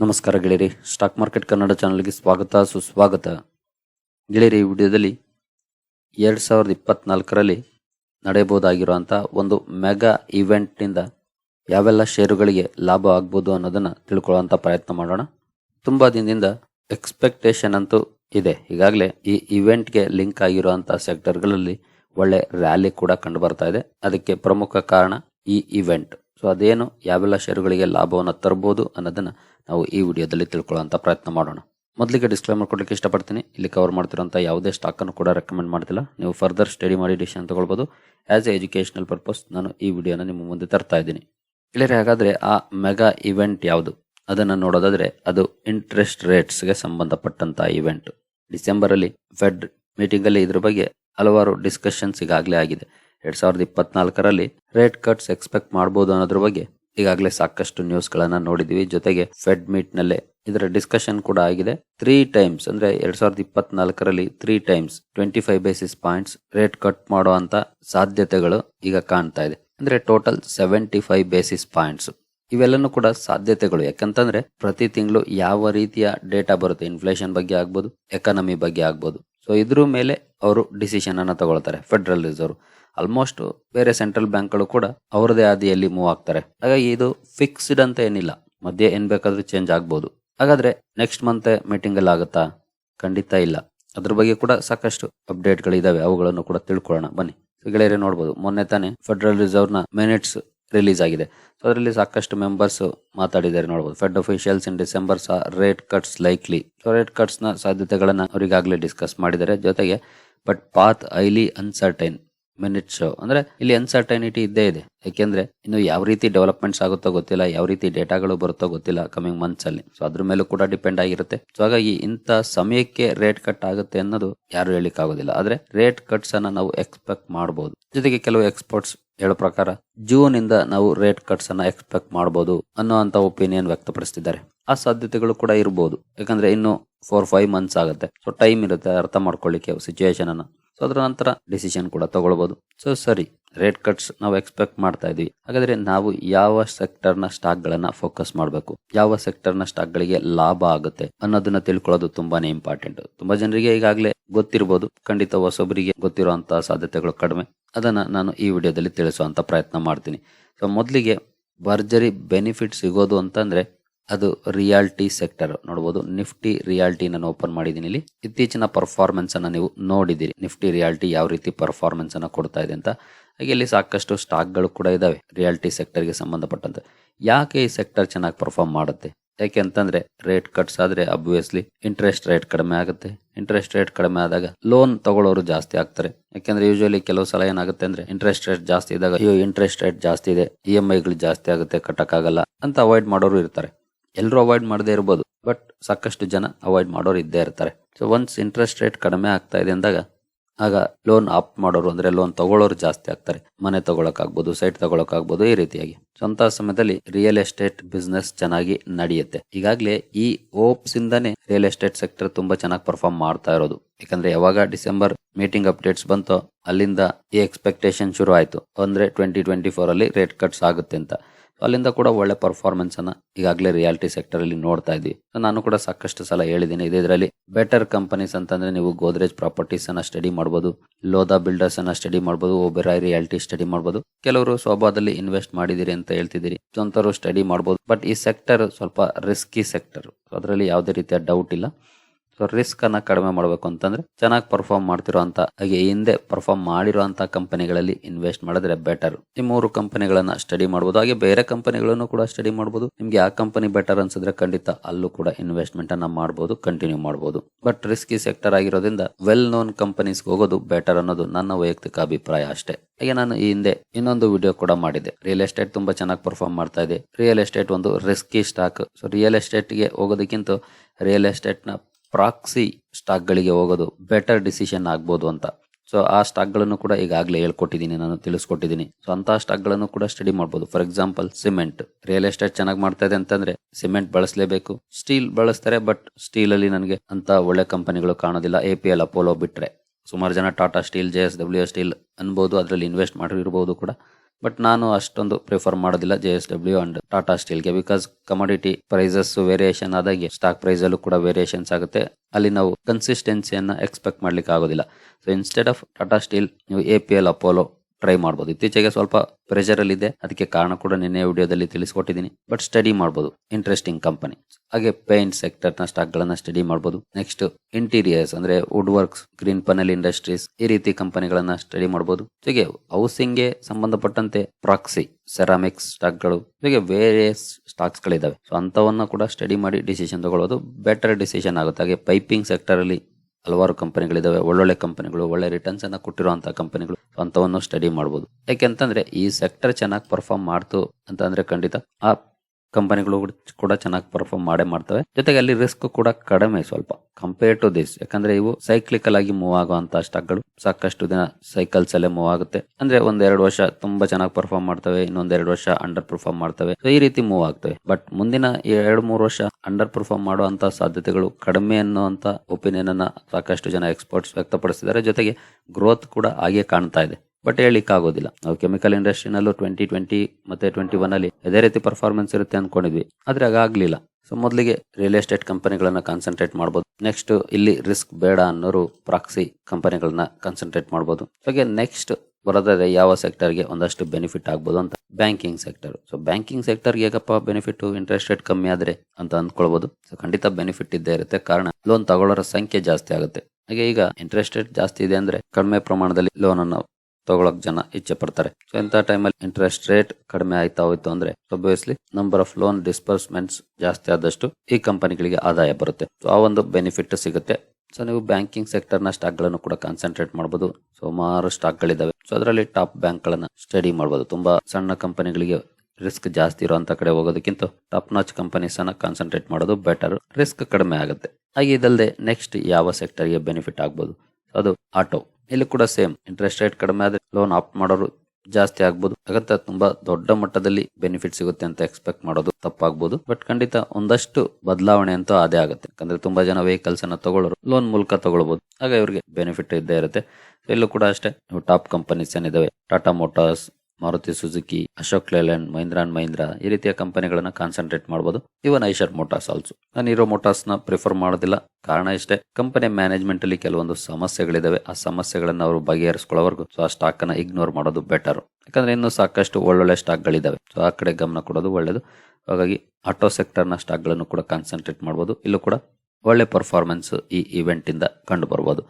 ನಮಸ್ಕಾರ ಗೆಳೆಯರಿ, stock market Kannada ಚಾನಲ್ಗೆ ಸ್ವಾಗತ, ಸುಸ್ವಾಗತ. ಗೆಳೆಯರಿ, ಈ ವಿಡಿಯೋದಲ್ಲಿ ಎರಡು ಸಾವಿರದ ಇಪ್ಪತ್ತ್ನಾಲ್ಕರಲ್ಲಿ ನಡೆಯಬಹುದಾಗಿರುವಂಥ ಒಂದು ಮೆಗಾ ಇವೆಂಟ್ನಿಂದ ಯಾವೆಲ್ಲ ಷೇರುಗಳಿಗೆ ಲಾಭ ಆಗ್ಬೋದು ಅನ್ನೋದನ್ನು ತಿಳ್ಕೊಳ್ಳುವಂಥ ಪ್ರಯತ್ನ ಮಾಡೋಣ. ತುಂಬ ದಿನದಿಂದ ಎಕ್ಸ್ಪೆಕ್ಟೇಷನ್ ಅಂತೂ ಇದೆ. ಈಗಾಗಲೇ ಈ ಇವೆಂಟ್ಗೆ ಲಿಂಕ್ ಆಗಿರುವಂಥ ಸೆಕ್ಟರ್ಗಳಲ್ಲಿ ಒಳ್ಳೆ ರ್ಯಾಲಿ ಕೂಡ ಕಂಡು ಬರ್ತಾ ಇದೆ. ಅದಕ್ಕೆ ಪ್ರಮುಖ ಕಾರಣ ಈ ಇವೆಂಟ್. ಸೊ ಅದೇನು ಯಾವೆಲ್ಲ ಷೇರುಗಳಿಗೆ ಲಾಭವನ್ನು ತರಬಹುದು ಅನ್ನೋದನ್ನು ನಾವು ಈ ವಿಡಿಯೋದಲ್ಲಿ ತಿಳ್ಕೊಳ್ಳೋಂಥ ಪ್ರಯತ್ನ ಮಾಡೋಣ. ಮೊದಲಿಗೆ ಡಿಸ್ಕ್ಲೈಮರ್ ಕೊಡಲಿಕ್ಕೆ ಇಷ್ಟಪಡ್ತೀನಿ. ಇಲ್ಲಿ ಕವರ್ ಮಾಡ್ತಿರೋಂಥ ಯಾವುದೇ ಸ್ಟಾಕನ್ನು ಕೂಡ ರೆಕಮೆಂಡ್ ಮಾಡ್ತಿಲ್ಲ. ನೀವು ಫರ್ದರ್ ಸ್ಟಡಿ ಮಾಡಿ ಡಿಸಿಷನ್ ತಗೊಳ್ಬೋದು. ಆ್ಯಸ್ ಎ ಎಜುಕೇಷನಲ್ ಪರ್ಪಸ್ ನಾನು ಈ ವಿಡಿಯೋನ ನಿಮ್ಮ ಮುಂದೆ ತರ್ತಾ ಇದ್ದೀನಿ. ಇಲ್ಲರೆ ಹಾಗಾದರೆ ಆ ಮೆಗಾ ಇವೆಂಟ್ ಯಾವುದು? ಅದನ್ನು ನೋಡೋದಾದರೆ ಅದು ಇಂಟ್ರೆಸ್ಟ್ ರೇಟ್ಸ್ಗೆ ಸಂಬಂಧಪಟ್ಟಂಥ ಇವೆಂಟ್ ಡಿಸೆಂಬರಲ್ಲಿ ಫೆಡ್ ಮೀಟಿಂಗಲ್ಲಿ ಇದ್ರ ಬಗ್ಗೆ ಹಲವಾರು ಡಿಸ್ಕಷನ್ಸ್ ಈಗಾಗಲೇ ಆಗಿದೆ. ಎರಡ್ ಸಾವಿರದ ಇಪ್ಪತ್ನಾಲ್ಕರಲ್ಲಿ ರೇಟ್ ಕಟ್ಸ್ ಎಕ್ಸ್ಪೆಕ್ಟ್ ಮಾಡಬಹುದು ಅನ್ನೋದ್ರ ಬಗ್ಗೆ ಈಗಾಗಲೇ ಸಾಕಷ್ಟು ನ್ಯೂಸ್ ಗಳನ್ನ ನೋಡಿದೀವಿ. ಜೊತೆಗೆ ಫೆಡ್ ಮೀಟ್ ನಲ್ಲೇ ಇದರ ಡಿಸ್ಕಷನ್ ಕೂಡ ಆಗಿದೆ. ತ್ರೀ ಟೈಮ್ಸ್ ಅಂದ್ರೆ ಎರಡ್ ಸಾವಿರದ ಇಪ್ಪತ್ನಾಲ್ಕರಲ್ಲಿ three times twenty five basis points rate cut ಮಾಡುವಂತ ಸಾಧ್ಯತೆಗಳು ಈಗ ಕಾಣ್ತಾ ಇದೆ. ಅಂದ್ರೆ total seventy five basis points ಇವೆಲ್ಲನೂ ಕೂಡ ಸಾಧ್ಯತೆಗಳು. ಯಾಕಂತಂದ್ರೆ ಪ್ರತಿ ತಿಂಗಳು ಯಾವ ರೀತಿಯ ಡೇಟಾ ಬರುತ್ತೆ? ಇನ್ಫ್ಲೇಷನ್ ಬಗ್ಗೆ ಆಗ್ಬೋದು ಎಕಾನಮಿ ಬಗ್ಗೆ ಆಗ್ಬೋದು. ಸೊ ಇದ್ರ ಮೇಲೆ ಅವರು ಡಿಸಿಷನ್ ಅನ್ನ ತಗೊಳ್ತಾರೆ ಫೆಡರಲ್ ರಿಸರ್ವ್ ಆಲ್ಮೋಸ್ಟ್ ಬೇರೆ ಸೆಂಟ್ರಲ್ ಬ್ಯಾಂಕ್ಗಳು ಕೂಡ ಅವರದೇ ಆದಿಯಲ್ಲಿ ಮೂವ್ ಆಗ್ತಾರೆ. ಹಾಗಾಗಿ ಇದು ಫಿಕ್ಸ್ಡ್ ಅಂತ ಏನಿಲ್ಲ. ಮಧ್ಯೆ ಏನ್ ಬೇಕಾದ್ರೂ ಚೇಂಜ್ ಆಗ್ಬೋದು. ಹಾಗಾದ್ರೆ ನೆಕ್ಸ್ಟ್ ಮಂತ್ ಮೀಟಿಂಗ್ ಅಲ್ಲಿ ಆಗುತ್ತಾ? ಖಂಡಿತ ಇಲ್ಲ. ಅದ್ರ ಬಗ್ಗೆ ಕೂಡ ಸಾಕಷ್ಟು ಅಪ್ಡೇಟ್ ಅಪ್ಡೇಟ್ಗಳಿದಾವೆ ಅವುಗಳನ್ನು ಕೂಡ ತಿಳ್ಕೊಳ್ಳೋಣ. ಬನ್ನಿ. ಗೆಳೆಯರೆ ನೋಡ್ಬೋದು. ಮೊನ್ನೆ ತಾನೇ ಫೆಡರಲ್ ರಿಸರ್ವ್ನ ಮಿನಿಟ್ಸ್ ರಿಲೀಸ್ ಆಗಿದೆ. ಸೊ ಅದರಲ್ಲಿ ಸಾಕಷ್ಟು ಮೆಂಬರ್ಸ್ ಮಾತಾಡಿದ್ದಾರೆ ನೋಡಬಹುದು Fed officials in December rate cuts likely so rate ಕಟ್ಸ್ನ ಸಾಧ್ಯತೆಗಳನ್ನ ಅವರಿಗಾಗಲೇ ಡಿಸ್ಕಸ್ ಮಾಡಿದ್ದಾರೆ. ಜೊತೆಗೆ but path highly uncertain minute show ಅಂದ್ರೆ ಇಲ್ಲಿ ಅನ್ಸರ್ಟೈನಿಟಿ ಇದ್ದೇ ಇದೆ. ಯಾಕೆಂದ್ರೆ ಇನ್ನು ಯಾವ ರೀತಿ ಡೆವಲಪ್ಮೆಂಟ್ಸ್ ಆಗುತ್ತೋ ಗೊತ್ತಿಲ್ಲ, ಯಾವ ರೀತಿ ಡೇಟಾಗಳು ಬರುತ್ತೋ ಗೊತ್ತಿಲ್ಲ ಕಮಿಂಗ್ ಮಂತ್ಸ್ ಅಲ್ಲಿ. ಸೊ ಅದ್ರ ಮೇಲೂ ಕೂಡ ಡಿಪೆಂಡ್ ಆಗಿರುತ್ತೆ. ಸೊ ಹಾಗಾಗಿ ಇಂಥ ಸಮಯಕ್ಕೆ ರೇಟ್ ಕಟ್ ಆಗುತ್ತೆ ಅನ್ನೋದು ಯಾರು ಹೇಳಿಕ್ ಆಗೋದಿಲ್ಲ ಆದ್ರೆ ರೇಟ್ ಕಟ್ಸ್ ಅನ್ನ ನಾವು ಎಕ್ಸ್ಪೆಕ್ಟ್ ಮಾಡಬಹುದು ಜೊತೆಗೆ ಕೆಲವು ಎಕ್ಸ್ಪರ್ಟ್ಸ್ ಹೇಳೋ ಪ್ರಕಾರ ಜೂನ್ ಇಂದ ನಾವು ರೇಟ್ ಕಟ್ಸ್ ಅನ್ನ ಎಕ್ಸ್ಪೆಕ್ಟ್ ಮಾಡಬಹುದು ಅನ್ನೋ ಅಂತ ಒಪಿನಿಯನ್ ವ್ಯಕ್ತಪಡಿಸ್ತಿದ್ದಾರೆ. ಆ ಸಾಧ್ಯತೆಗಳು ಕೂಡ ಇರಬಹುದು ಯಾಕಂದ್ರೆ ಇನ್ನು ಫೋರ್ ಫೈವ್ ಮಂತ್ಸ್ ಆಗುತ್ತೆ. ಸೊ ಟೈಮ್ ಇರುತ್ತೆ ಅರ್ಥ ಮಾಡ್ಕೊಳ್ಳಿಕ್ಕೆ ಸಿಚುಯೇಷನ್ ಅನ್ನ. ಸೊ ಅದರ ನಂತರ ಡಿಸಿಷನ್ ಕೂಡ ತಗೊಳ್ಬೋದು. ಸೊ ಸರಿ ರೇಟ್ ಕಟ್ಸ್ ನಾವು ಎಕ್ಸ್ಪೆಕ್ಟ್ ಮಾಡ್ತಾ ಇದೀವಿ ಹಾಗಾದ್ರೆ ನಾವು ಯಾವ ಸೆಕ್ಟರ್ನ ನ ಸ್ಟಾಕ್ ಗಳನ್ನ ಫೋಕಸ್ ಮಾಡಬೇಕು? ಯಾವ ಸೆಕ್ಟರ್ನ ಸ್ಟಾಕ್ಗಳಿಗೆ ಸ್ಟಾಕ್ ಗಳಿಗೆ ಲಾಭ ಆಗುತ್ತೆ ಅನ್ನೋದನ್ನ ತಿಳ್ಕೊಳ್ಳೋದು ತುಂಬಾನೇ ಇಂಪಾರ್ಟೆಂಟ್ ತುಂಬಾ ಜನರಿಗೆ ಈಗಾಗಲೇ ಗೊತ್ತಿರಬಹುದು ಖಂಡಿತ ಹೊಸೊಬ್ಬರಿಗೆ ಗೊತ್ತಿರುವಂತಹ ಸಾಧ್ಯತೆಗಳು ಕಡಿಮೆ. ಅದನ್ನ ನಾನು ಈ ವಿಡಿಯೋದಲ್ಲಿ ತಿಳಿಸುವಂತ ಪ್ರಯತ್ನ ಮಾಡ್ತೀನಿ. ಸೊ ಮೊದಲಿಗೆ ಭರ್ಜರಿ ಬೆನಿಫಿಟ್ ಸಿಗೋದು ಅಂತಂದ್ರೆ ಅದು ರಿಯಾಲ್ಟಿ ಸೆಕ್ಟರ್. ನೋಡಬಹುದು ನಿಫ್ಟಿ ರಿಯಾಲ್ಟಿ ನಾನು ಓಪನ್ ಮಾಡಿದ್ದೀನಿ ಇಲ್ಲಿ. ಇತ್ತೀಚಿನ ಪರ್ಫಾರ್ಮೆನ್ಸ್ ಅನ್ನ ನೀವು ನೋಡಿದಿರಿ ನಿಫ್ಟಿ ರಿಯಾಲ್ಟಿ ಯಾವ ರೀತಿ ಪರ್ಫಾರ್ಮೆನ್ಸ್ ಅನ್ನ ಕೊಡ್ತಾ ಇದೆ ಅಂತ. ಹಾಗೆ ಇಲ್ಲಿ ಸಾಕಷ್ಟು ಸ್ಟಾಕ್ಗಳು ಕೂಡ ಇದಾವೆ ರಿಯಾಲಿಟಿ ಸೆಕ್ಟರ್ಗೆ ಸಂಬಂಧಪಟ್ಟಂತೆ. ಯಾಕೆ ಈ ಸೆಕ್ಟರ್ ಚೆನ್ನಾಗಿ ಪರ್ಫಾರ್ಮ್ ಮಾಡುತ್ತೆ? ಯಾಕೆ ಅಂತಂದ್ರೆ ರೇಟ್ ಕಟ್ಸ್ ಆದ್ರೆ ಅಬ್ವಿಯಸ್ಲಿ ಇಂಟ್ರೆಸ್ಟ್ ರೇಟ್ ಕಡಿಮೆ ಆಗುತ್ತೆ. ಇಂಟ್ರೆಸ್ಟ್ ರೇಟ್ ಕಡಿಮೆ ಆದಾಗ ಲೋನ್ ತಗೊಳ್ಳೋರು ಜಾಸ್ತಿ ಆಗ್ತಾರೆ. ಯಾಕಂದ್ರೆ ಯೂಶಲಿ ಕೆಲವು ಸಲ ಏನಾಗುತ್ತೆ ಅಂದ್ರೆ ಇಂಟ್ರೆಸ್ಟ್ ರೇಟ್ ಜಾಸ್ತಿ ಇದ್ದಾಗ ಅಯ್ಯೋ ಇಂಟ್ರೆಸ್ಟ್ ರೇಟ್ ಜಾಸ್ತಿ ಇದೆ ಇ ಎಂ ಐಗಳು ಜಾಸ್ತಿ ಆಗುತ್ತೆ, ಕಟ್ಟಕ್ಕಾಗಲ್ಲ ಅಂತ ಅವಾಯ್ಡ್ ಮಾಡೋರು ಇರ್ತಾರೆ. ಎಲ್ಲರೂ ಅವಾಯ್ಡ್ ಮಾಡದೇ ಇರ್ಬೋದು. ಬಟ್ ಸಾಕಷ್ಟು ಜನ ಅವಾಯ್ಡ್ ಮಾಡೋರು ಇದ್ದೇ ಇರ್ತಾರೆ. ಸೊ ಒನ್ಸ್ ಇಂಟ್ರೆಸ್ಟ್ ರೇಟ್ ಕಡಿಮೆ ಆಗ್ತಾ ಇದೆ ಅಂದಾಗ, ಆಗ ಲೋನ್ ಆಪ್ ಮಾಡೋರು ಅಂದ್ರೆ ಲೋನ್ ತಗೊಳ್ಳೋರು ಜಾಸ್ತಿ ಆಗ್ತಾರೆ. ಮನೆ ತಗೊಳಕಾಗ್ಬೋದು ಸೈಟ್ ತಗೊಳಕಾಗ್ಬೋದು ಈ ರೀತಿಯಾಗಿ. ಸ್ವಂತ ಸಮಯದಲ್ಲಿ ರಿಯಲ್ ಎಸ್ಟೇಟ್ ಬಿಸ್ನೆಸ್ ಚೆನ್ನಾಗಿ ನಡೆಯುತ್ತೆ. ಈಗಾಗಲೇ ಈ ಓಪ್ಸ್ ಇಂದಾನೆ ರಿಯಲ್ ಎಸ್ಟೇಟ್ ಸೆಕ್ಟರ್ ತುಂಬಾ ಚೆನ್ನಾಗಿ ಪರ್ಫಾರ್ಮ್ ಮಾಡ್ತಾ ಇರೋದು. ಯಾಕಂದ್ರೆ ಯಾವಾಗ ಡಿಸೆಂಬರ್ ಮೀಟಿಂಗ್ ಅಪ್ಡೇಟ್ಸ್ ಬಂತೋ, ಅಲ್ಲಿಂದ ಈ ಎಕ್ಸ್ಪೆಕ್ಟೇಷನ್ ಶುರು ಆಯ್ತು ಅಂದ್ರೆ ಟ್ವೆಂಟಿ ಟ್ವೆಂಟಿ ಫೋರ್ ಅಲ್ಲಿ ರೇಟ್ ಕಟ್ಸ್ ಆಗುತ್ತೆ ಅಂತ. ಅಲ್ಲಿಂದ ಕೂಡ ಒಳ್ಳೆ ಪರ್ಫಾರ್ಮೆನ್ಸ್ ಅನ್ನ ಈಗಾಗಲೇ ರಿಯಾಲಿಟಿ ಸೆಕ್ಟರ್ ಅಲ್ಲಿ ನೋಡ್ತಾ ಇದ್ವಿ. ನಾನು ಕೂಡ ಸಾಕಷ್ಟು ಸಲ ಹೇಳಿದ್ದೀನಿ ಇದರಲ್ಲಿ ಬೆಟರ್ ಕಂಪನೀಸ್ ಅಂತಂದ್ರೆ ನೀವು ಗೋದ್ರೇಜ್ ಪ್ರಾಪರ್ಟೀಸ್ ಅನ್ನ ಸ್ಟಡಿ ಮಾಡಬಹುದು ಲೋದಾ ಬಿಲ್ಡರ್ಸ್ ಅನ್ನ ಸ್ಟಡಿ ಮಾಡಬಹುದು ಓಬೆರಾಯ್ ರಿಯಾಲಿಟಿ ಸ್ಟಡಿ ಮಾಡಬಹುದು ಕೆಲವರು ಸ್ವಭಾವದಲ್ಲಿ ಇನ್ವೆಸ್ಟ್ ಮಾಡಿದಿರಿ ಅಂತ ಹೇಳ್ತಿದ್ದೀರಿ, ಸ್ವಂತರು ಸ್ಟಡಿ ಮಾಡಬಹುದು ಬಟ್ ಈ ಸೆಕ್ಟರ್ ಸ್ವಲ್ಪ ರಿಸ್ಕಿ ಸೆಕ್ಟರ್ ಅದರಲ್ಲಿ ಯಾವುದೇ ರೀತಿಯ ಡೌಟ್ ಇಲ್ಲ. ಸೊ ರಿಸ್ಕ್ ಅನ್ನ ಕಡಿಮೆ ಮಾಡಬೇಕು ಅಂತಂದ್ರೆ ಚೆನ್ನಾಗಿ ಪರ್ಫಾರ್ಮ್ ಮಾಡ್ತಿರೋಂತ ಹಾಗೆ ಹಿಂದೆ ಪರ್ಫಾರ್ಮ್ ಮಾಡಿರುವಂತ ಕಂಪನಿಗಳಲ್ಲಿ ಇನ್ವೆಸ್ಟ್ ಮಾಡಿದ್ರೆ ಬೆಟರ್ ಈ ಮೂರು ಕಂಪನಿಗಳನ್ನ ಸ್ಟಡಿ ಮಾಡಬಹುದು ಹಾಗೆ ಬೇರೆ ಕಂಪನಿಗಳನ್ನು ಕೂಡ ಸ್ಟಡಿ ಮಾಡಬಹುದು ನಿಮ್ಗೆ ಆ ಕಂಪನಿ ಬೆಟರ್ ಅನ್ಸಿದ್ರೆ ಖಂಡಿತ ಅಲ್ಲೂ ಕೂಡ ಇನ್ವೆಸ್ಟ್ಮೆಂಟ್ ಅನ್ನ ಮಾಡಬಹುದು ಕಂಟಿನ್ಯೂ ಮಾಡಬಹುದು ಬಟ್ ರಿಸ್ಕಿ ಸೆಕ್ಟರ್ ಆಗಿರೋದ್ರಿಂದ ವೆಲ್ ನೋನ್ ಕಂಪನೀಸ್ ಹೋಗೋದು ಬೆಟರ್ ಅನ್ನೋದು ನನ್ನ ವೈಯಕ್ತಿಕ ಅಭಿಪ್ರಾಯ ಅಷ್ಟೇ. ಹಾಗೆ ನಾನು ಈ ಹಿಂದೆ ಇನ್ನೊಂದು ವಿಡಿಯೋ ಕೂಡ ಮಾಡಿದೆ ರಿಯಲ್ ಎಸ್ಟೇಟ್ ತುಂಬಾ ಚೆನ್ನಾಗಿ ಪರ್ಫಾರ್ಮ್ ಮಾಡ್ತಾ ಇದೆ. ರಿಯಲ್ ಎಸ್ಟೇಟ್ ಒಂದು ರಿಸ್ಕಿ ಸ್ಟಾಕ್ ಸೊ ರಿಯಲ್ ಎಸ್ಟೇಟ್ಗೆ ಹೋಗೋದಕ್ಕಿಂತ ರಿಯಲ್ ಎಸ್ಟೇಟ್ನ ಪ್ರಾಕ್ಸಿ ಸ್ಟಾಕ್ಗಳಿಗೆ ಹೋಗೋದು ಬೆಟರ್ ಡಿಸಿಷನ್ ಆಗ್ಬೋದು ಅಂತ. ಸೊ ಆ ಸ್ಟಾಕ್ಗಳನ್ನು ಕೂಡ ಈಗಾಗಲೇ ಹೇಳ್ಕೊಟ್ಟಿದ್ದೀನಿ, ನಾನು ತಿಳಿಸ್ಕೊಟ್ಟಿದ್ದೀನಿ. ಸೊ ಅಂತ ಸ್ಟಾಕ್ಗಳನ್ನು ಕೂಡ ಸ್ಟಡಿ ಮಾಡ್ಬೋದು. For example cement real estate ಚೆನ್ನಾಗಿ ಮಾಡ್ತಾ ಇದೆ ಅಂತಂದ್ರೆ ಸಿಮೆಂಟ್ ಬಳಸಲೇಬೇಕು. ಸ್ಟೀಲ್ ಬಳಸ್ತಾರೆ ಬಟ್ ಸ್ಟೀಲ್ ಅಲ್ಲಿ ನನಗೆ ಅಂತ ಒಳ್ಳೆ ಕಂಪನಿಗಳು ಕಾಣೋದಿಲ್ಲ. ಎ ಪಿ ಎಲ್ ಅಪೋಲೋ ಬಿಟ್ರೆ. ಸುಮಾರು ಜನ Tata steel J S W steel ಅನ್ಬೋದು, ಅದರಲ್ಲಿ ಇನ್ವೆಸ್ಟ್ ಮಾಡಿರ್ಬೋದು ಕೂಡ. ಬಟ್ ನಾನು ಅಷ್ಟೊಂದು ಪ್ರಿಫರ್ ಮಾಡೋದಿಲ್ಲ J S W and Tata ಸ್ಟೀಲ್ಗೆ because commodity prices variation ಆದಾಗೆ ಸ್ಟಾಕ್ ಪ್ರೈಸ್ ಅಲ್ಲೂ ಕೂಡ ವೇರಿಯೇಷನ್ಸ್ ಆಗುತ್ತೆ. ಅಲ್ಲಿ ನಾವು ಕನ್ಸಿಸ್ಟೆನ್ಸಿಯನ್ನು ಎಕ್ಸ್ಪೆಕ್ಟ್ ಮಾಡ್ಲಿಕ್ಕೆ ಆಗೋದಿಲ್ಲ. So instead of Tata steel ನೀವು A P L Apollo try ಮಾಡ್ಬೋದು. ಇತ್ತೀಚೆಗೆ ಸ್ವಲ್ಪ ಪ್ರೆಷರ್ ಅಲ್ಲಿ ಇದೆ. ಅದಕ್ಕೆ ಕಾರಣ ಕೂಡ ನಿನ್ನೆ ವಿಡಿಯೋದಲ್ಲಿ ತಿಳಿಸ್ಕೊಟ್ಟಿದ್ದೀನಿ. ಬಟ್ ಸ್ಟಡಿ ಮಾಡ್ಬೋದು. ಇಂಟ್ರೆಸ್ಟಿಂಗ್ ಕಂಪನಿ ಹಾಗೆ ಪೇಂಟ್ ಸೆಕ್ಟರ್ನ ಸ್ಟಾಕ್ ಗಳನ್ನ ಸ್ಟಡಿ ಮಾಡ್ಬೋದು. ನೆಕ್ಸ್ಟ್ ಇಂಟೀರಿಯರ್ಸ್ ಅಂದ್ರೆ wood works green panel industries ಈ ರೀತಿ ಕಂಪನಿಗಳನ್ನ ಸ್ಟಡಿ ಮಾಡಬಹುದು ಜೊತೆಗೆ ಹೌಸಿಂಗ್ಗೆ ಸಂಬಂಧಪಟ್ಟಂತೆ ಪ್ರಾಕ್ಸಿ ಸೆರಾಮಿಕ್ಸ್ ಸ್ಟಾಕ್ಗಳು, ಜೊತೆಗೆ ವೇರಿಯಸ್ ಸ್ಟಾಕ್ಸ್ ಗಳಿದಾವೆ. ಸೊ ಅಂತವನ್ನ ಕೂಡ ಸ್ಟಡಿ ಮಾಡಿ ಡಿಸಿಷನ್ ತಗೊಳ್ಳೋದು ಬೆಟರ್ ಡಿಸಿಷನ್ ಆಗುತ್ತೆ. ಹಾಗೆ ಪೈಪಿಂಗ್ ಸೆಕ್ಟರ್ ಅಲ್ಲಿ ಹಲವಾರು ಕಂಪನಿಗಳಿದಾವೆ, ಒಳ್ಳೊಳ್ಳೆ ಕಂಪನಿಗಳು, ಒಳ್ಳೆ ರಿಟರ್ನ್ಸ್ ಅನ್ನ ಕೊಟ್ಟಿರುವಂತಹ ಕಂಪನಿಗಳು ಅಂತವನ್ನು ಸ್ಟಡಿ ಮಾಡಬಹುದು ಯಾಕೆಂತಂದ್ರೆ ಈ ಸೆಕ್ಟರ್ ಚೆನ್ನಾಗಿ ಪರ್ಫಾರ್ಮ್ ಮಾಡ್ತು ಅಂತಂದ್ರೆ ಖಂಡಿತ ಆ ಕಂಪನಿಗಳು ಕೂಡ ಚೆನ್ನಾಗಿ ಪರ್ಫಾರ್ಮ್ ಮಾಡೇ ಮಾಡ್ತವೆ. ಜೊತೆಗೆ ಅಲ್ಲಿ ರಿಸ್ಕ್ ಕೂಡ ಕಡಿಮೆ ಸ್ವಲ್ಪ ಕಂಪೇರ್ ಟು ದಿಸ್ ಯಾಕಂದ್ರೆ ಇವು ಸೈಕ್ಲಿಕಲ್ ಆಗಿ ಮೂವ್ ಆಗುವಂತ ಸ್ಟಾಕ್ಗಳು ಸಾಕಷ್ಟು ದಿನ ಸೈಕಲ್ಸ್ ಅಲ್ಲೇ ಮೂವ್ ಆಗುತ್ತೆ. ಅಂದ್ರೆ ಒಂದ್ ಎರಡು ವರ್ಷ ತುಂಬಾ ಚೆನ್ನಾಗಿ ಪರ್ಫಾರ್ಮ್ ಮಾಡ್ತವೆ, ಇನ್ನೊಂದ್ ಎರಡು ವರ್ಷ ಅಂಡರ್ ಪರ್ಫಾರ್ಮ್ ಮಾಡ್ತವೆ. ಸೊ ಈ ರೀತಿ ಮೂವ್ ಆಗ್ತವೆ. ಬಟ್ ಮುಂದಿನ ಎರಡು, ಮೂರು ವರ್ಷ ಅಂಡರ್ ಪರ್ಫಾರ್ಮ್ ಮಾಡುವಂತ ಸಾಧ್ಯತೆಗಳು ಕಡಿಮೆ ಅನ್ನುವಂತ ಒಪಿನಿಯನ್ ಅನ್ನ ಸಾಕಷ್ಟು ಜನ ಎಕ್ಸ್ಪರ್ಟ್ಸ್ ವ್ಯಕ್ತಪಡಿಸಿದ್ದಾರೆ. ಜೊತೆಗೆ ಗ್ರೋತ್ ಕೂಡ ಹಾಗೆ ಕಾಣ್ತಾ ಇದೆ. ಬಟ್ ಹೇಳಿಕ್ ಆಗೋದಿಲ್ಲ ನಾವು ಕೆಮಿಕಲ್ ಇಂಡಸ್ಟ್ರಿನಲ್ಲೂ ಟ್ವೆಂಟಿ ಟ್ವೆಂಟಿ ಮತ್ತೆ ಟ್ವೆಂಟಿ ಒನ್ ಅಲ್ಲಿ ಅದೇ ರೀತಿ ಪರ್ಫಾರ್ಮೆನ್ಸ್ ಇರುತ್ತೆ ಅನ್ಕೊಂಡಿದ್ವಿ. ಆದ್ರೆ ಆಗಲಿಲ್ಲ ಸೊ ಮೊದಲಿಗೆ ರಿಯಲ್ ಎಸ್ಟೇಟ್ ಕಂಪನಿಗಳನ್ನ ಕಾನ್ಸಂಟ್ರೇಟ್ ಮಾಡಬಹುದು ನೆಕ್ಸ್ಟ್ ಇಲ್ಲಿ ರಿಸ್ಕ್ ಬೇಡ ಅನ್ನೋರು ಪ್ರಾಕ್ಸಿ ಕಂಪನಿಗಳನ್ನ ಕಾನ್ಸಂಟ್ರೇಟ್ ಮಾಡಬಹುದು ಹಾಗೆ ನೆಕ್ಸ್ಟ್ ಬರೋದಾದ್ರೆ ಯಾವ ಸೆಕ್ಟರ್ಗೆ ಒಂದಷ್ಟು ಬೆನಿಫಿಟ್ ಆಗ್ಬೋದು ಅಂತ. ಬ್ಯಾಂಕಿಂಗ್ ಸೆಕ್ಟರ್ ಸೊ ಬ್ಯಾಂಕಿಂಗ್ ಸೆಕ್ಟರ್ಗೆ ಹೇಗಪ್ಪ ಬೆನಿಫಿಟ್ ಇಂಟ್ರೆಸ್ಟ್ ರೇಟ್ ಕಮ್ಮಿ ಆದ್ರೆ ಅಂತ ಅಂದ್ಕೊಳ್ಬಹುದು ಸೊ ಖಂಡಿತ ಬೆನಿಫಿಟ್ ಇದ್ದೇ ಇರುತ್ತೆ. ಕಾರಣ ಲೋನ್ ತಗೊಳ್ಳೋರ ಸಂಖ್ಯೆ ಜಾಸ್ತಿ ಆಗುತ್ತೆ. ಹಾಗೆ ಈಗ ಇಂಟ್ರೆಸ್ಟ್ ರೇಟ್ ಜಾಸ್ತಿ ಇದೆ ಅಂದ್ರೆ ಕಡಿಮೆ ಪ್ರಮಾಣದಲ್ಲಿ ಲೋನ್ ಅನ್ನು ತಗೊಳಕ್ ಜನ ಇಚ್ಛೆ ಪಡ್ತಾರೆ. ಸೊ ಇಂಥ ಟೈಮಲ್ಲಿ ಇಂಟ್ರೆಸ್ಟ್ ರೇಟ್ ಕಡಿಮೆ ಆಯ್ತಾ ಹೋಯ್ತು ಅಂದ್ರೆ obviously number of loan disbursements ಜಾಸ್ತಿ ಆದಷ್ಟು ಈ ಕಂಪನಿಗಳಿಗೆ ಆದಾಯ ಬರುತ್ತೆ. ಸೊ ಆ ಒಂದು ಬೆನಿಫಿಟ್ ಸಿಗುತ್ತೆ. ಸೊ ನೀವು ಬ್ಯಾಂಕಿಂಗ್ ಸೆಕ್ಟರ್ನ ಸ್ಟಾಕ್ಗಳನ್ನು ಕೂಡ ಕಾನ್ಸಂಟ್ರೇಟ್ ಮಾಡಬಹುದು ಸುಮಾರು ಸ್ಟಾಕ್ ಗಳಿದಾವೆ ಸೊ ಅದರಲ್ಲಿ ಟಾಪ್ ಬ್ಯಾಂಕ್ ಗಳನ್ನ ಸ್ಟಡಿ ಮಾಡಬಹುದು ತುಂಬಾ ಸಣ್ಣ ಕಂಪನಿಗಳಿಗೆ ರಿಸ್ಕ್ ಜಾಸ್ತಿ ಇರುವಂತ ಕಡೆ ಹೋಗೋದಕ್ಕಿಂತ ಟಾಪ್ ನಾಚ್ ಕಂಪನೀಸ್ ಅನ್ನ ಕಾನ್ಸಂಟ್ರೇಟ್ ಮಾಡೋದು ಬೆಟರ್ ರಿಸ್ಕ್ ಕಡಿಮೆ ಆಗುತ್ತೆ. ಹಾಗೆ ಇದಲ್ಲದೆ ನೆಕ್ಸ್ಟ್ ಯಾವ ಸೆಕ್ಟರ್ಗೆ ಬೆನಿಫಿಟ್ ಆಗ್ಬೋದು? ಅದು ಆಟೋ ಇಲ್ಲಿ ಕೂಡ ಸೇಮ್. ಇಂಟ್ರೆಸ್ಟ್ ರೇಟ್ ಕಡಿಮೆ ಆದ್ರೆ ಲೋನ್ ಆಪ್ ಮಾಡೋರು ಜಾಸ್ತಿ ಆಗ್ಬೋದು. ಹಾಗಂತ ತುಂಬಾ ದೊಡ್ಡ ಮಟ್ಟದಲ್ಲಿ ಬೆನಿಫಿಟ್ ಸಿಗುತ್ತೆ ಅಂತ ಎಕ್ಸ್ಪೆಕ್ಟ್ ಮಾಡೋದು ತಪ್ಪಾಗ್ಬೋದು. ಬಟ್ ಖಂಡಿತ ಒಂದಷ್ಟು ಬದಲಾವಣೆ ಅಂತ ಅದೇ ಆಗುತ್ತೆ. ಯಾಕಂದ್ರೆ ತುಂಬಾ ಜನ ವೆಹಿಕಲ್ಸ್ ಅನ್ನ ತಗೊಳ್ಳೋರು ಲೋನ್ ಮೂಲಕ ತಗೊಳ್ಬಹುದು ಆಗ ಇವರಿಗೆ ಬೆನಿಫಿಟ್ ಇದ್ದೇ ಇರುತ್ತೆ. ಇಲ್ಲೂ ಕೂಡ ಅಷ್ಟೇ top companies ಏನಿದಾವೆ? Tata motors Maruti Suzuki, Ashok Leyland Mahindra and Mahindra ಈ ರೀತಿಯ ಕಂಪನಿಗಳನ್ನ ಕಾನ್ಸಂಟ್ರೇಟ್ ಮಾಡಬಹುದು ಇವನ್ ಐಶರ್ ಮೋಟಾರ್ಸ್ ಆಲ್ಸೋ ನಾನು ಇರೋ ಮೋಟಾರ್ಸ್ನ ಪ್ರಿಫರ್ ಮಾಡೋದಿಲ್ಲ. ಕಾರಣ ಇಷ್ಟೇ ಕಂಪನಿ ಮ್ಯಾನೇಜ್ಮೆಂಟ್ ಅಲ್ಲಿ ಕೆಲವೊಂದು ಸಮಸ್ಯೆಗಳಿದಾವೆ. ಆ ಸಮಸ್ಯೆಗಳನ್ನ ಅವರು ಬಗೆಹರಿಸಿಕೊಳ್ಳೋವರೆಗೂ ಸೊ ಆ ಸ್ಟಾಕ್ ಅನ್ನ ಇಗ್ನೋರ್ ಮಾಡೋದು ಬೆಟರ್ ಯಾಕಂದ್ರೆ ಇನ್ನು ಸಾಕಷ್ಟು ಒಳ್ಳೊಳ್ಳೆ ಸ್ಟಾಕ್ ಗಳಿದಾವೆ. ಸೊ ಆ ಕಡೆ ಗಮನ ಕೊಡೋದು ಒಳ್ಳೇದು. ಹಾಗಾಗಿ ಆಟೋ ಸೆಕ್ಟರ್ನ ಸ್ಟಾಕ್ಗಳನ್ನು ಕೂಡ ಕಾನ್ಸಂಟ್ರೇಟ್ ಮಾಡಬಹುದು ಇಲ್ಲೂ ಕೂಡ ಒಳ್ಳೆ ಪರ್ಫಾರ್ಮೆನ್ಸ್ ಈ ಇವೆಂಟ್ ಇಂದ ಕಂಡು ಬರಬಹುದು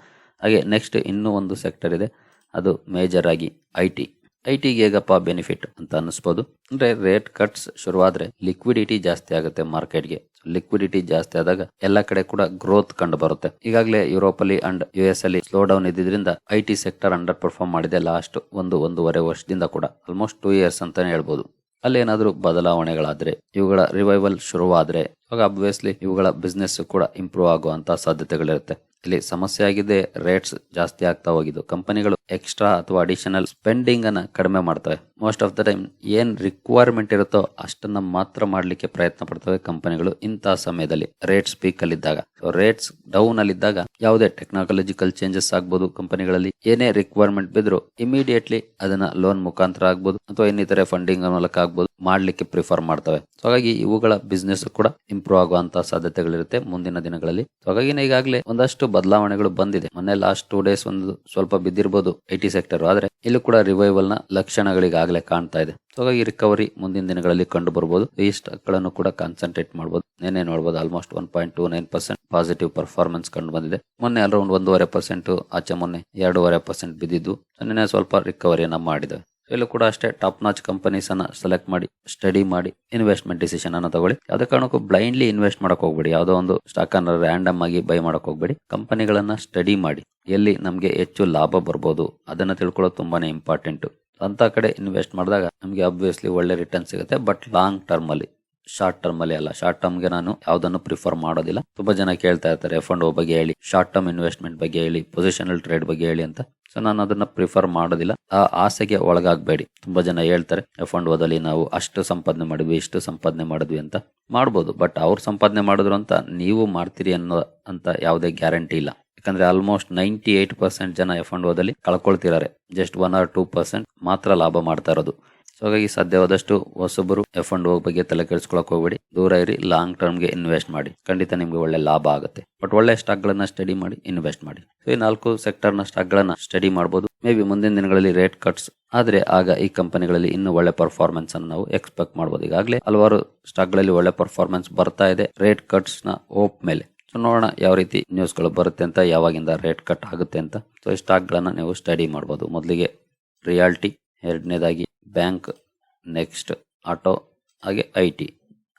ಹಾಗೆ ನೆಕ್ಸ್ಟ್ ಇನ್ನೂ ಒಂದು ಸೆಕ್ಟರ್ ಇದೆ. ಅದು ಮೇಜರ್ ಆಗಿ ಐ ಟಿ ಐ ಟಿಗೆ ಹೇಗಪ್ಪ ಬೆನಿಫಿಟ್ ಅಂತ ಅನ್ನಿಸ್ಬೋದು. ಅಂದ್ರೆ ರೇಟ್ ಕಟ್ಸ್ ಶುರುವಾದ್ರೆ ಲಿಕ್ವಿಡಿಟಿ ಜಾಸ್ತಿ ಆಗುತ್ತೆ ಮಾರ್ಕೆಟ್ಗೆ ಲಿಕ್ವಿಡಿಟಿ ಜಾಸ್ತಿ ಆದಾಗ ಎಲ್ಲ ಕಡೆ ಕೂಡ ಗ್ರೋತ್ ಕಂಡು ಬರುತ್ತೆ. ಈಗಾಗಲೇ ಯುರೋಪ್ ಅಲ್ಲಿ ಅಂಡ್ ಯು ಎಸ್ ಅಲ್ಲಿ slow down ಇದ್ದಿದ್ರಿಂದ I T sector under perform ಮಾಡಿದೆ ಲಾಸ್ಟ್ ಒಂದು, ಒಂದೂವರೆ ವರ್ಷದಿಂದ ಕೂಡ. ಆಲ್ಮೋಸ್ಟ್ ಟೂ ಇಯರ್ಸ್ ಅಂತಾನೆ ಹೇಳ್ಬೋದು. ಅಲ್ಲೇನಾದ್ರೂ ಬದಲಾವಣೆಗಳಾದ್ರೆ, ಇವುಗಳ ರಿವೈವಲ್ ಶುರುವಾದ್ರೆ ಆಗ ಅಬ್ವಿಯಸ್ಲಿ ಇವುಗಳ ಬಿಸ್ನೆಸ್ ಕೂಡ ಇಂಪ್ರೂವ್ ಆಗುವಂತಹ ಸಾಧ್ಯತೆಗಳಿರುತ್ತೆ. ಇಲ್ಲಿ ಸಮಸ್ಯೆ ಆಗಿದೆ ರೇಟ್ಸ್ ಜಾಸ್ತಿ ಆಗ್ತಾ ಹೋಗಿದ್ದು. ಕಂಪನಿಗಳು ಎಕ್ಸ್ಟ್ರಾ ಅಥವಾ ಅಡಿಷನಲ್ ಸ್ಪೆಂಡಿಂಗ್ ಅನ್ನ ಕಡಿಮೆ ಮಾಡ್ತವೆ. ಮೋಸ್ಟ್ ಆಫ್ ದ ಟೈಮ್ ಏನ್ ರಿಕ್ವೈರ್ಮೆಂಟ್ ಇರುತ್ತೋ ಅಷ್ಟನ್ನ ಮಾತ್ರ ಮಾಡ್ಲಿಕ್ಕೆ ಪ್ರಯತ್ನ ಪಡ್ತವೆ ಕಂಪನಿಗಳು ಇಂತಹ ಸಮಯದಲ್ಲಿ ರೇಟ್ಸ್ ಪೀಕ್ ಅಲ್ಲಿ ಇದ್ದಾಗ ಸೊ ರೇಟ್ಸ್ ಡೌನ್ ಅಲ್ಲಿ ಇದ್ದಾಗ ಯಾವುದೇ ಟೆಕ್ನಾಲಜಿಕಲ್ ಚೇಂಜಸ್ ಆಗ್ಬೋದು ಕಂಪನಿಗಳಲ್ಲಿ. ಏನೇ ರಿಕ್ವೈರ್ಮೆಂಟ್ ಬಿದ್ರು ಇಮಿಡಿಯೇಟ್ಲಿ ಅದನ್ನ ಲೋನ್ ಮುಖಾಂತರ ಆಗ್ಬೋದು ಅಥವಾ ಇನ್ನಿತರ ಫಂಡಿಂಗ್ ಮೂಲಕ ಆಗ್ಬೋದು, ಮಾಡ್ಲಿಕ್ಕೆ ಪ್ರಿಫರ್ ಮಾಡ್ತವೆ. ಹಾಗಾಗಿ ಇವುಗಳ ಬಿಸ್ನೆಸ್ ಕೂಡ ಇಂಪ್ರೂವ್ ಆಗುವಂತ ಸಾಧ್ಯತೆಗಳಿರುತ್ತೆ ಮುಂದಿನ ದಿನಗಳಲ್ಲಿ. ಹಾಗಾಗಿ ಈಗಾಗಲೇ ಒಂದಷ್ಟು ಬದಲಾವಣೆಗಳು ಬಂದಿದೆ. ಮೊನ್ನೆ ಲಾಸ್ಟ್ ಟೂ ಡೇಸ್ ಒಂದು ಸ್ವಲ್ಪ ಬಿದ್ದಿರಬಹುದು ಐಟಿ ಸೆಕ್ಟರ್ ಆದ್ರೆ ಇಲ್ಲೂ ಕೂಡ ರಿವೈವಲ್ನ ಲಕ್ಷಣಗಳಿಗಾಗಲೇ ಕಾಣ್ತಾ ಇದೆ. ಹಾಗಾಗಿ ರಿಕವರಿ ಮುಂದಿನ ದಿನಗಳಲ್ಲಿ ಕಂಡು ಬರಬಹುದು ಈ ಸ್ಟಾಕ್ಗಳನ್ನು ಕೂಡ ಕಾನ್ಸಂಟ್ರೇಟ್ ಮಾಡಬಹುದು ನೆನೆ ನೋಡಬಹುದು almost one point two nine percent positive performance ಕಂಡು ಬಂದಿದೆ. ಮೊನ್ನೆ ಅರೌಂಡ್ ಒಂದೂವರೆ ಪರ್ಸೆಂಟ್ ಆಚೆ ಮೊನ್ನೆ ಎರಡೂವರೆ ಪರ್ಸೆಂಟ್ ಬಿದ್ದಿದ್ದು. ನಿನ್ನೆ ಸ್ವಲ್ಪ ರಿಕವರಿಯನ್ನ ಮಾಡಿದೆ ಇಲ್ಲೂ ಕೂಡ ಅಷ್ಟೇ ಟಾಪ್ ನಾಚ್ ಕಂಪನೀಸ್ ಅನ್ನ ಸೆಲೆಕ್ಟ್ ಮಾಡಿ ಸ್ಟಡಿ ಮಾಡಿ ಇನ್ವೆಸ್ಟ್ಮೆಂಟ್ ಡಿಸಿಷನ್ ಅನ್ನ ತಗೊಳ್ಳಿ. ಯಾವುದೇ ಕಾರಣಕ್ಕೂ ಬ್ಲೈಂಡ್ಲಿ ಇನ್ವೆಸ್ಟ್ ಮಾಡಕ್ ಹೋಗ್ಬೇಡಿ. ಯಾವುದೋ ಒಂದು ಸ್ಟಾಕ್ ಅನ್ನ ರ್ಯಾಂಡಮ್ ಆಗಿ ಬೈ ಮಾಡಕ್ ಹೋಗ್ಬೇಡಿ. ಕಂಪನಿಗಳನ್ನ ಸ್ಟಡಿ ಮಾಡಿ. ಎಲ್ಲಿ ನಮಗೆ ಹೆಚ್ಚು ಲಾಭ ಬರ್ಬೋದು, ಅದನ್ನ ತಿಳ್ಕೊಳ್ಳೋದು ತುಂಬಾನೇ ಇಂಪಾರ್ಟೆಂಟ್ ಅಂತ ಕಡೆ ಇನ್ವೆಸ್ಟ್ ಮಾಡಿದಾಗ ನಮಗೆ ಅಬ್ವಿಯಸ್ಲಿ ಒಳ್ಳೆ ರಿಟರ್ನ್ ಸಿಗುತ್ತೆ ಬಟ್ ಲಾಂಗ್ ಟರ್ಮ್ ಅಲ್ಲಿ. ಶಾರ್ಟ್ ಟರ್ಮ್ ಅಲ್ಲಿ ಅಲ್ಲ. ಶಾರ್ಟ್ ಟರ್ಮ್ಗೆ ನಾನು ಯಾವ್ದನ್ನು ಪ್ರಿಫರ್ ಮಾಡೋದಿಲ್ಲ. ತುಂಬಾ ಜನ ಕೇಳ್ತಾ ಇರ್ತಾರೆ ಎಫ್ ಅಂಡ್ ಬಗ್ಗೆ ಹೇಳಿ ಶಾರ್ಟ್ ಟರ್ಮ್ ಇನ್ವೆಸ್ಟ್ಮೆಂಟ್ ಬಗ್ಗೆ ಹೇಳಿ ಪೊಸಿಷನಲ್ ಟ್ರೇಡ್ ಬಗ್ಗೆ ಹೇಳಿ ಅಂತ. ಸೊ ನಾನು ಅದನ್ನ ಪ್ರಿಫರ್ ಮಾಡೋದಿಲ್ಲ. ಆ ಆಸೆಗೆ ಒಳಗಾಗಬೇಡಿ. ತುಂಬಾ ಜನ ಹೇಳ್ತಾರೆ ಎಫ್ ಅಂಡ್ ಓದಲ್ಲಿ ನಾವು ಅಷ್ಟು ಸಂಪಾದನೆ ಮಾಡಿದ್ವಿ, ಇಷ್ಟು ಸಂಪಾದನೆ ಮಾಡಿದ್ವಿ ಅಂತ. ಮಾಡ್ಬೋದು. ಬಟ್ ಅವ್ರು ಸಂಪಾದನೆ ಮಾಡಿದ್ರು ಅಂತ ನೀವು ಮಾಡ್ತೀರಿ ಅನ್ನೋ ಅಂತ ಯಾವುದೇ ಗ್ಯಾರಂಟಿ ಇಲ್ಲ. ಯಾಕಂದ್ರೆ ಆಲ್ಮೋಸ್ಟ್ ನೈಂಟಿ ಏಟ್ ಪರ್ಸೆಂಟ್ ಜನ ಎಫ್ ಅಂಡ್ ಓದಲ್ಲಿ ಕಳ್ಕೊಳ್ತಿದ್ದಾರೆ. Just one or two percent ಮಾತ್ರ ಲಾಭ ಮಾಡ್ತಾ ಇರೋದು. ಸೊ ಹಾಗಾಗಿ ಸಾಧ್ಯವಾದಷ್ಟು ಹೊಸಬರು ಎಫ್ ಅಂಡ್ ಬಗ್ಗೆ ತಲೆ ಕೆಡಿಸ್ಕೊಳಕ್ ಹೋಗ್ಬೇಡಿ. ದೂರ ಇರಿ ಲಾಂಗ್ ಟರ್ಮ್ಗೆ ಇನ್ವೆಸ್ಟ್ ಮಾಡಿ. ಖಂಡಿತ ನಿಮ್ಗೆ ಒಳ್ಳೆ ಲಾಭ ಆಗುತ್ತೆ. ಬಟ್ ಒಳ್ಳೆ ಸ್ಟಾಕ್ ಗಳನ್ನ ಸ್ಟಡಿ ಮಾಡಿ ಇನ್ವೆಸ್ಟ್ ಮಾಡಿ. ಸೊ ಈ ನಾಲ್ಕು ಸೆಕ್ಟರ್ನ ಸ್ಟಾಕ್ ಗಳನ್ನ ಸ್ಟಡಿ ಮಾಡಬಹುದು ಮೇ ಬಿ ಮುಂದಿನ ದಿನಗಳಲ್ಲಿ ರೇಟ್ ಕಟ್ಸ್ ಆದ್ರೆ ಆಗ ಈ ಕಂಪನಿಗಳಲ್ಲಿ ಇನ್ನೂ ಒಳ್ಳೆ ಪರ್ಫಾರ್ಮೆನ್ಸ್ ಅನ್ನು ನಾವು ಎಕ್ಸ್ಪೆಕ್ಟ್ ಮಾಡಬಹುದು ಈಗಾಗಲೇ ಹಲವಾರು ಸ್ಟಾಕ್ಗಳಲ್ಲಿ ಒಳ್ಳೆ ಪರ್ಫಾರ್ಮೆನ್ಸ್ ಬರ್ತಾ ಇದೆ ರೇಟ್ ಕಟ್ಸ್ನ ಹೋಪ್ ಮೇಲೆ. ಸೊ ನೋಡೋಣ ಯಾವ ರೀತಿ ನ್ಯೂಸ್ಗಳು ಬರುತ್ತೆ ಅಂತ, ಯಾವಾಗಿಂದ ರೇಟ್ ಕಟ್ ಆಗುತ್ತೆ ಅಂತ. ಸೊ ಈ ಸ್ಟಾಕ್ ಗಳನ್ನ ನೀವು ಸ್ಟಡಿ ಮಾಡಬಹುದು ಮೊದಲಿಗೆ ರಿಯಾಲ್ಟಿ ಎರಡನೇದಾಗಿ ಬ್ಯಾಂಕ್, ನೆಕ್ಸ್ಟ್ ಆಟೋ, ಹಾಗೆ ಐ ಟಿ,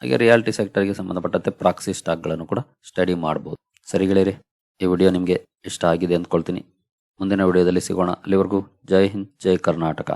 ಹಾಗೆ ರಿಯಾಲಿಟಿ ಸೆಕ್ಟರ್ಗೆ ಸಂಬಂಧಪಟ್ಟಂತೆ ಪ್ರಾಕ್ಸಿ ಸ್ಟಾಕ್ಗಳನ್ನು ಕೂಡ ಸ್ಟಡಿ ಮಾಡಬಹುದು ಸರಿ ಗೆಳೆಯರಿ, ಈ ವಿಡಿಯೋ ನಿಮಗೆ ಇಷ್ಟ ಆಗಿದೆ ಅಂದ್ಕೊಳ್ತೀನಿ. ಮುಂದಿನ ವಿಡಿಯೋದಲ್ಲಿ ಸಿಗೋಣ. ಅಲ್ಲಿವರೆಗೂ ಜೈ ಹಿಂದ್, ಜೈ ಕರ್ನಾಟಕ.